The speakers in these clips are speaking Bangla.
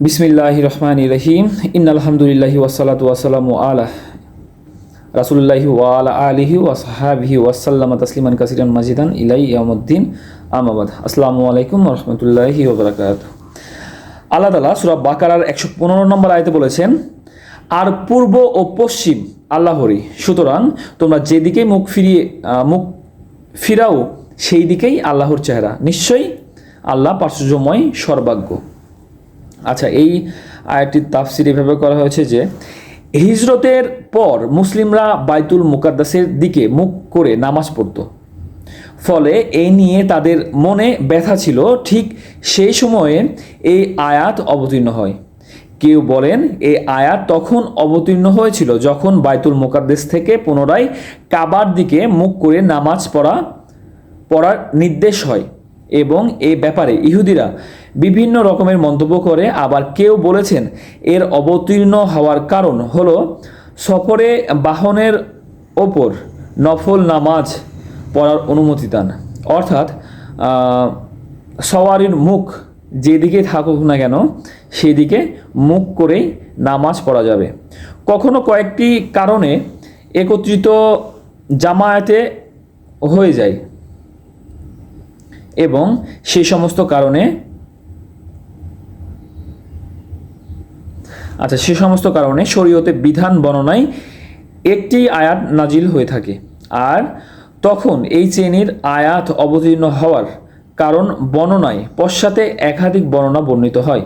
বিসমিল্লাহ রহমান রহিম। ইন আলহামদুলিল্লাহি ওয়াসালাতু ওয়াসালামু আলা রাসুল্লাহি ওয়ালা আলিহি ওয়াসাহাবিহি ওয়াসাল্লাম তাসলিমান কাসিরান মাজিদান ইলাই ইয়ামুদ্দিন আমাবাদ আসসালামু আলাইকুম রহমতুল্লাহি ওবরাকাত আল্লাহ তালা সুরা বাকারার একশো পনেরো নম্বর আয়তে বলেছেন, আর পূর্ব ও পশ্চিম আল্লাহরই। সুতরাং তোমরা যেদিকে মুখ ফিরিয়ে মুখ ফিরাও সেই দিকেই আল্লাহর চেহারা। নিশ্চয়ই আল্লাহ প্রাচুর্যময় সর্বাগ্য। আচ্ছা এই আয়াতটির তাফসির এভাবে করা হয়েছে যে, হিজরতের পর মুসলিমরা বাইতুল মুকাদ্দাসের দিকে মুখ করে নামাজ পড়তো। ফলে এই নিয়ে তাদের মনে ব্যথা ছিল। ঠিক সেই সময়ে এই আয়াত অবতীর্ণ হয়। কেউ বলেন এই আয়াত তখন অবতীর্ণ হয়েছিল যখন বাইতুল মোকাদ্দেস থেকে পুনরায় কাবার দিকে মুখ করে নামাজ পড়া, পড়ার নির্দেশ হয়। এবং এ ব্যাপারে ইহুদিরা বিভিন্ন রকমের মন্তব্য করে। আবার কেউ বলেছেন, এর অবতীর্ণ হওয়ার কারণ হলো সফরে বাহনের ওপর নফল নামাজ পড়ার অনুমতি দান। অর্থাৎ সওয়ারির মুখ যেদিকে থাকুক না কেন, সেদিকে মুখ করেই নামাজ পড়া যাবে। কখনো কয়েকটি কারণে একত্রিত জামায়াতে হয়ে যায়। এবং সেই সমস্ত কারণে আচ্ছা সে সমস্ত কারণে শরীয়তে বিধান বর্ণনায় একটি আয়াত নাজিল হয়ে থাকে। আর তখন এই শ্রেণির আয়াত অবতীর্ণ হওয়ার কারণ বর্ণনায় পশ্চাতে একাধিক বর্ণনা বর্ণিত হয়।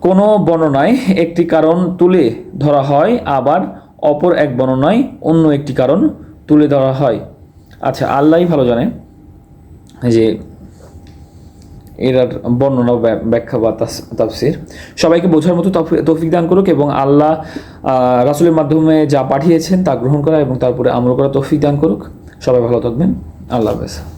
কোনো বর্ণনায় একটি কারণ তুলে ধরা হয়, আবার অপর এক বর্ণনায় অন্য একটি কারণ তুলে ধরা হয়। আচ্ছা আল্লাহই ভালো জানে। যে এরার বর্ণনা ব্যাখ্যা বা তাফসির। সবাইকে বোঝার মতো তৌফি- তৌফিক দান করুক এবং আল্লাহ রাসুলের মাধ্যমে যা পাঠিয়েছেন তা গ্রহণ করা এবং তারপরে আমল করা তৌফিক দান করুক। সবাই ভালো থাকবেন। আল্লাহ হাফেজ।